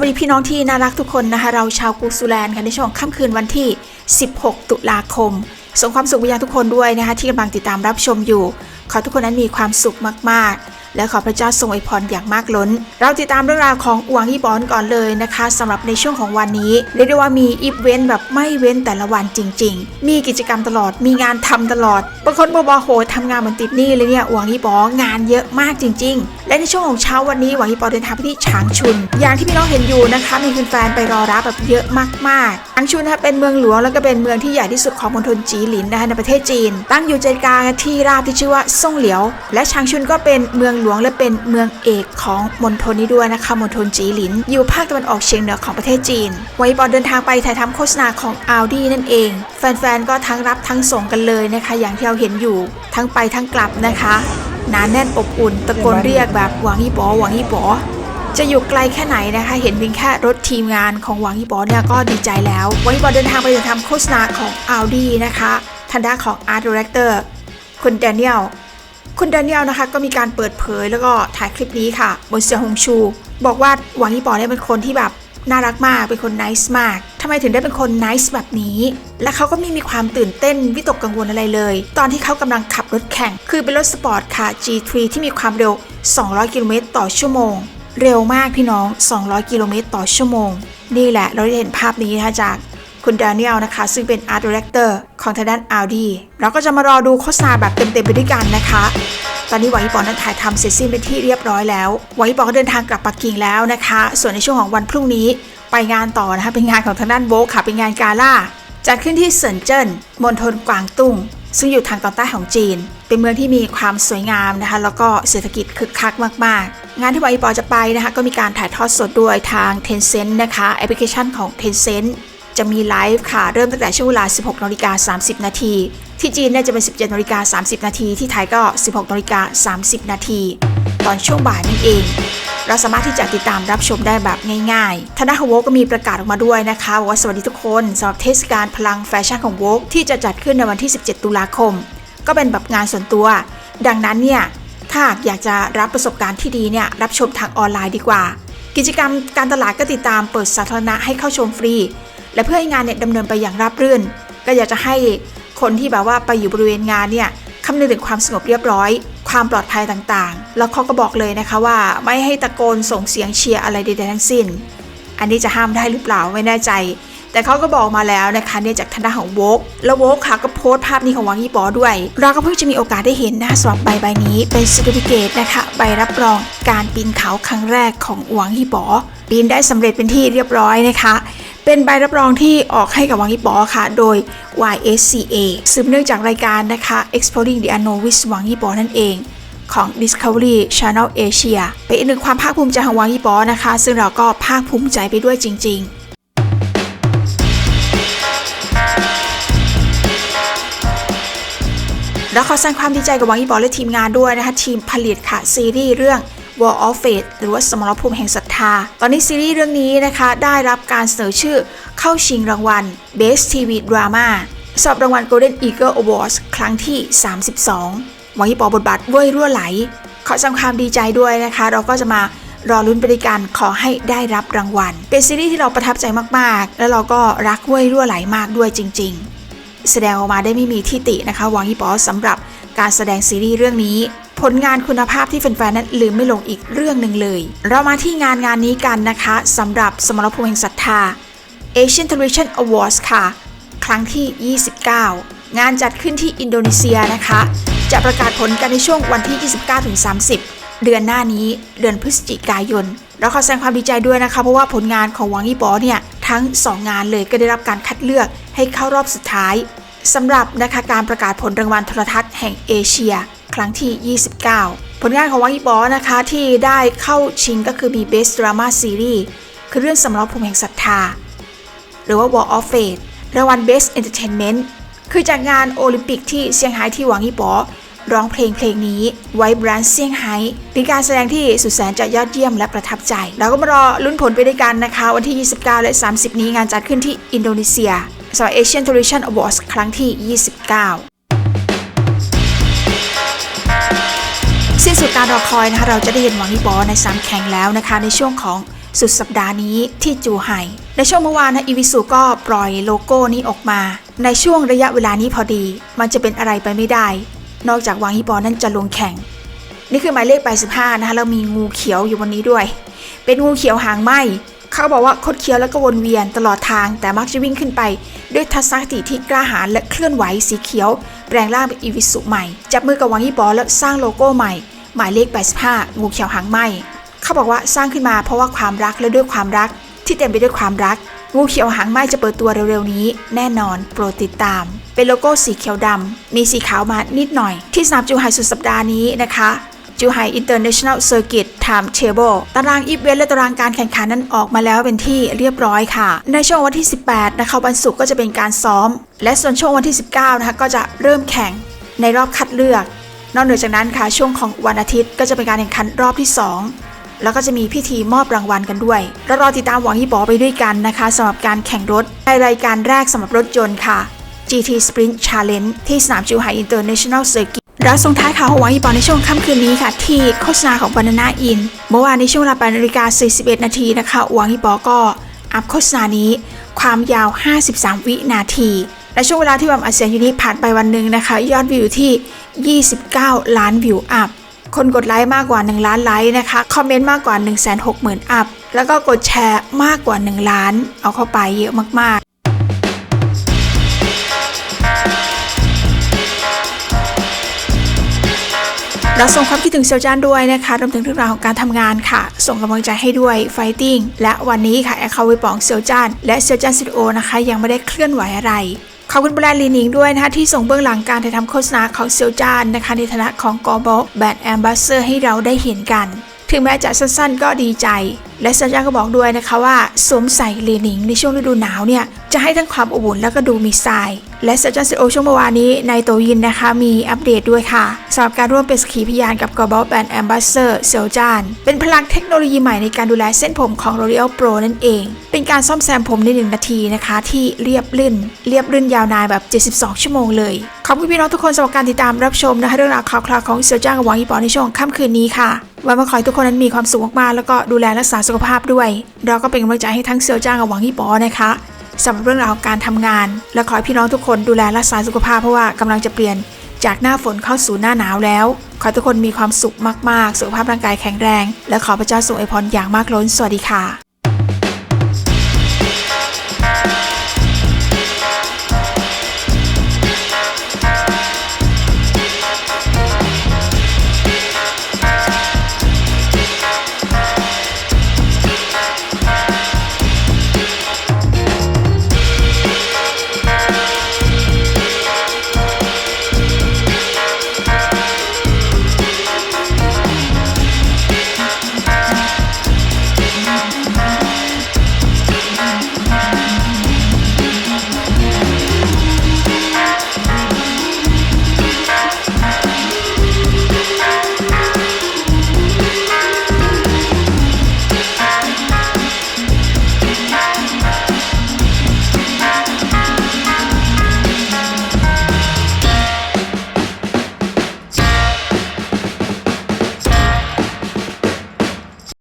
วัสดีพี่น้องที่น่ารักทุกคนนะคะ เราชาวกูซูแลนด์ค่ะในช่วงค่ำคืนวันที่ 16 ตุลาคม ส่งความสุขไปยังทุกคนด้วยนะคะที่กำลังติดตามรับชมอยู่ ขอทุกคนนั้นมีความสุขมากๆ และขอพระเจ้าทรงอวยพรอย่างมากล้น เราติดตามเรื่องราวของอวงอีบอนก่อนเลยนะคะสำหรับในช่วงของวันนี้เรียกได้ว่ามีอีเวนต์แบบไม่เว้นแต่ละวันจริง ๆ มีกิจกรรมตลอด มีงานทำตลอดบางคนบอกว่าโหทำงานเหมือนติดหนี้เลยเนี่ยอวงอีบองานเยอะมากจริง ๆ และในช่วงของเช้าวันนี้หวังอีปอเดินทางไปที่ฉางชุน อย่างที่พี่น้องเห็นอยู่นะคะ มีแฟนๆไปรอรับแบบเยอะมากๆฉางชุนนะคะเป็นเมืองหลวงแล้วก็เป็นเมืองที่ใหญ่ที่สุดของมณฑลจีหลินนะคะในประเทศจีน ตั้งอยู่ใจกลางที่ราบที่ชื่อว่าซ่งเหลียว และฉางชุนก็เป็นเมืองหลวงและเป็นเมืองเอกของมณฑลนี้ด้วยนะคะมณฑลจีหลิน อยู่ภาคตะวันออกเฉียงเหนือของประเทศจีนหวังอีปอเดินทางไปถ่ายทำโฆษณาของ Audi นั่นเอง แฟนๆก็ทั้งรับทั้งส่งกันเลยนะคะ อย่างที่เราเห็นอยู่ทั้งไปทั้งกลับนะคะหนาแน่นอบอุ่นตะโกนเรียกแบบหวังอีปอหวังอีปอจะอยู่ไกลแค่ไหนนะคะ เห็นเพียงแค่รถทีมงานของหวังอีปอเนี่ยก็ดีใจแล้วหวังอีปอเดินทางไปจะทำโฆษณาของ Audi นะคะทางด้านของ Art Director คุณแดเนียล คุณแดเนียลนะคะก็มีการเปิดเผยแล้วก็ถ่ายคลิปนี้ค่ะ บนเซียฮงชู บอกว่าหวังอีปอเนี่ยเป็นคนที่แบบน่ารักมากเป็นคนนิสมาก ทำไมถึงได้เป็นคนนิสแบบนี้ และเขาก็ไม่มีความตื่นเต้นวิตกกังวลอะไรเลย ตอนที่เขากำลังขับรถแข่ง คือเป็นรถสปอร์ตค่ะ G3 ที่มีความเร็ว 200 กิโลเมตรต่อชั่วโมง เร็วมากพี่น้อง 200 กิโลเมตรต่อชั่วโมง นี่แหละเราได้เห็นภาพนี้นะคะจาก คุณดานิเอลนะคะ ซึ่งเป็น Art Director ของทางด้าน Audi เราก็จะมารอดูโฆษณาแบบเต็มๆไปด้วยกันนะคะ ตอนนี้หวังอีปอนั้นถ่ายทำเสร็จสิ้นเป็นที่เรียบร้อยแล้วหวังอีปอก็เดินทางกลับปักกิ่งแล้วนะคะ ส่วนในช่วงของวันพรุ่งนี้ไปงานต่อนะคะเป็นงานของทางด้านโบค่ะเป็นงานกาล่าจัดขึ้นที่เซินเจิ้นมณฑลกวางตุ้ง ซึ่งอยู่ทางตอนใต้ของจีน เป็นเมืองที่มีความสวยงามนะคะ แล้วก็เศรษฐกิจคึกคักมาก ๆ งานที่วังอีปอจะไปนะคะ ก็มีการถ่ายทอดสดด้วยทาง Tencent นะคะ แอปพลิเคชันของ Tencent จะมีไลฟ์ค่ะ เริ่มตั้งแต่ช่วงเวลา 16นาฬิกา30 นาที ที่จีนเนี่ยจะเป็น 17นาฬิกา30 นาที ที่ไทยก็ 16นาฬิกา30 นาที ตอนช่วงบ่ายนั่นเอง เราสามารถที่จะติดตามรับชมได้แบบง่ายๆทางด้านของโวก็มีประกาศออกมาด้วยนะคะบอกว่าสวัสดีทุกคนสำหรับเทศกาลพลังแฟชั่นของโวกที่จะจัดขึ้นในวันที่ 17 ตุลาคม ก็เป็นแบบงานส่วนตัว ดังนั้นเนี่ยถ้าหากอยากจะรับประสบการณ์ที่ดีเนี่ยรับชมทางออนไลน์ดีกว่า กิจกรรมการตลาดก็ติดตามเปิดสาธารณะให้เข้าชมฟรี และเพื่อให้งานเนี่ยดำเนินไปอย่างราบรื่น ก็อยากจะให้คนที่แบบว่าไปอยู่บริเวณงานเนี่ยคำนึงถึงความสงบเรียบร้อย ความปลอดภัยต่างๆ แล้วเขาก็บอกเลยนะคะว่าไม่ให้ตะโกนส่งเสียงเชียร์อะไรใดๆทั้งสิ้น อันนี้จะห้ามได้หรือเปล่าไม่แน่ใจ แต่เขาก็บอกมาแล้วนะคะเนี่ยจากทางด้านของโวกแล้วโวกค่ะก็โพสต์ภาพนี้ของวังยี่ปอด้วย เราก็เพิ่งจะมีโอกาสได้เห็นนะสำหรับใบใบนี้เป็นซิติฟิเคตนะคะใบรับรองการปีนเขาครั้งแรกของวังยี่ปอปีนได้สำเร็จเป็นที่เรียบร้อยนะคะ เป็นใบรับรองที่ออกให้กับวังยี่ปอค่ะ โดย YSCA สืบเนื่องจากรายการนะคะ Exploring the Unknown with วังยี่ปอนั่นเองของ Discovery Channel Asia เป็นอีกหนึ่งความภาคภูมิใจของวังยี่ปอนะคะ ซึ่งเราก็ภาคภูมิใจไปด้วยจริง ๆแล้วขอแสดงความดีใจกับวังอีบอและทีมงานด้วยนะคะ ทีมผลิตค่ะ ซีรีส์เรื่อง War of Fate หรือว่าสมรภูมิแห่งศรัทธา ตอนนี้ซีรีส์เรื่องนี้นะคะ ได้รับการเสนอชื่อเข้าชิงรางวัล Best TV Drama สอบรางวัล Golden Eagle Awards ครั้งที่ 32วังอีบอบทบาทเว่ยรั่วไหล ขอแสดงความดีใจด้วยนะคะ เราก็จะมารอลุ้นไปด้วยกันขอให้ได้รับรางวัล เป็นซีรีส์ที่เราประทับใจมากๆ แล้วเราก็รักเว่ยรั่วไหลมากด้วยจริง ๆ แสดงออกมาได้ไม่มีที่ตินะคะหวังอีปอสำหรับการแสดงซีรีส์เรื่องนี้ ผลงานคุณภาพที่แฟนๆนั้นลืมไม่ลงอีกเรื่องหนึ่งเลย เรามาที่งานงานนี้กันนะคะสำหรับสมรภูมิแห่งศรัทธา Asian Television Awards ค่ะ ครั้งที่ 29 งานจัดขึ้นที่อินโดนีเซียนะคะ จะประกาศผลกันในช่วงวันที่ 29-30 เดือนหน้านี้เดือนพฤศจิกายน เราขอแสดงความดีใจด้วยนะคะ เพราะว่าผลงานของวังอีปอเนี่ยทั้ง 2 งานเลยก็ได้รับการคัดเลือกให้เข้ารอบสุดท้ายสำหรับนะคะการประกาศผลรางวัลโทรทัศน์แห่งเอเชีย ครั้งที่ 29 ผลงานของวังอีปอนะคะที่ได้เข้าชิงก็คือมี Best Drama Series คือเรื่องสมรภูมิแห่งศรัทธา หรือว่า War of Fate รางวัล Best Entertainment คือจากงานโอลิมปิกที่เซี่ยงไฮ้ที่หวังอีปอร้องเพลงเพลงนี้ไว้บรนเซี่ยงไฮ้เป็นการแสดงที่สุดแสนจะยอดเยี่ยมและประทับใจเราก็มารอลุ้นผลไปด้วยกันนะคะ วันที่ 29 และ 30 นี้งานจัดขึ้นที่อินโดนีเซียสำหรับ Asian Television Awards ครั้งที่ 29 สิ้นสุดการรอคอยนะคะเราจะได้เห็นหวังอีบอในสามแข่งแล้วนะคะ ในช่วงของสุดสัปดาห์นี้ที่จูไห่ในช่วงเมื่อวานนะอีวิสุก็ปล่อยโลโก้นี้ออกมา ในช่วงระยะเวลานี้พอดี มันจะเป็นอะไรไปไม่ได้ นอกจากวางฮิปอนั้นจะลงแข่ง นี่คือหมายเลข85นะคะแล้วมีงูเขียวอยู่บนนี้ด้วย เป็นงูเขียวหางไหมเขาบอกว่าคดเคี้ยวแล้วก็วนเวียนตลอดทาง แต่มักจะวิ่งขึ้นไป ด้วยทัศนคติที่กล้าหาญและเคลื่อนไหวสีเขียว แปลงร่างเป็นอีวิสุใหม่ จับมือกับวังยี่ปอแล้วสร้างโลโก้ใหม่ หมายเลข85งูเขียวหางไหมเขาบอกว่าสร้างขึ้นมาเพราะว่าความรักและด้วยความรัก ที่เต็มไปด้วยความรัก งูเขียวหางไหมจะเปิดตัวเร็วๆนี้ แน่นอน โปรดติดตาม เป็นโลโก้สีเขียวดำมีสีขาวมานิดหน่อย ที่สนามจูไฮสุดสัปดาห์นี้นะคะจูไฮอินเตอร์เนชั่นแนลเซอร์กิตไทม์เทเบิลตารางอีเวนต์และตารางการแข่งขันนั้นออกมาแล้วเป็นที่เรียบร้อยค่ะ ในช่วงวันที่ 18 นะคะวันศุกร์ก็จะเป็นการซ้อม และส่วนช่วงวันที่ 19 นะคะก็จะเริ่มแข่งในรอบคัดเลือก นอกเหนือจากนั้นค่ะช่วงของวันอาทิตย์ก็จะเป็นการแข่งขันรอบที่ 2 แล้วก็จะมีพิธีมอบรางวัลกันด้วยแล้วรอติดตามหวังยี่บอไปด้วยกันนะคะสำหรับการแข่งรถในรายการแรกสำหรับรถยนต์ค่ะ GT Sprint Challenge ที่สนามจิวไฮอินเตอร์เนชั่นแนลเซอร์กิตแล้วส่งท้ายข่าวของหวังยี่บอในช่วงค่ำคืนนี้ค่ะ ที่โฆษณาของ Banana In เมื่อวานในช่วงเวลา8นาฬิกา41 นาทีนะคะหวังยี่บอก็อัพโฆษณานี้ ความยาว 53 วินาที และช่วงเวลาที่แวมอัดเสียงอยู่นี้ผ่านไปวันหนึ่งนะคะ ยอดวิวที่ 29 ล้านวิวอัพคนกดไลค์มากกว่า 1 ล้านไลค์นะคะ คอมเมนต์มากกว่า 1 6 0 0 0 0อัพ แล้วก็กดแชร์มากกว่า 1 ล้าน เอาเข้าไปเยอะมากๆเราส่งความคิดถึงเซลจานด้วยนะคะ รวมถึงเรื่องราวของการทำงานค่ะ ส่งกำลังใจให้ด้วยไฟติ้ง และวันนี้ค่ะ แอคเคาท์ไวปองเซลจานและเซลจานสตูดิโอนะคะ ยังไม่ได้เคลื่อนไหวอะไร ขอบคุณแบรนด์ลีนิงด้วยนะคะที่ส่งเบื้องหลังการถ่ายทำโฆษณาของเซลจานนะคะในฐานะของกอบอแบรนด์แอมบาสเซอร์ให้เราได้เห็นกัน ถึงแม้จะสั้นๆ ก็ดีใจ และเซลจาก็บอกด้วยนะคะว่าสวมใส่เลนิงในช่วงฤดูหนาวเนี่ย จะให้ทั้งความอบอุ่นแล้วก็ดูมีทราย และเซลจานสตูดิโอช่วงเมื่อวานนี้ในโตยินนะคะ มีอัปเดตด้วยค่ะสำหรับการร่วมเป็นสกขีพยานกับกอบอแบรนด์แอมบาสเซอร์เซลจาน เป็นพลังเทคโนโลยีใหม่ในการดูแลเส้นผมของ L'Oreal Pro นั่นเอง เป็นการซ่อมแซมผมใน 1 นาทีนะคะ ที่เรียบลื่น เรียบลื่นยาวนานแบบ 72 ชั่วโมงเลยขอบคุณพี่น้องทุกคนสำหรับการติดตามรับชมนะคะเรื่องราวข่าวคราวของเซลจานกับหวังอีปอในช่วงค่ำคืนนี้ค่ะ วันมาขอให้ทุกคนนั้นมีความสุขมากๆแล้วก็ดูแลรักษาสุขภาพด้วย เราก็เป็นกำลังใจให้ทั้งเซลจางกับหวังอีปอนะคะสำหรับเรื่องราวการทำงาน และขอให้พี่น้องทุกคนดูแลรักษาสุขภาพเพราะว่ากำลังจะเปลี่ยนจากหน้าฝนเข้าสู่หน้าหนาวแล้ว ขอทุกคนมีความสุขมากๆ สุขภาพร่างกายแข็งแรง และขอพระเจ้าทรงอวยพรอย่างมากล้น สวัสดีค่ะ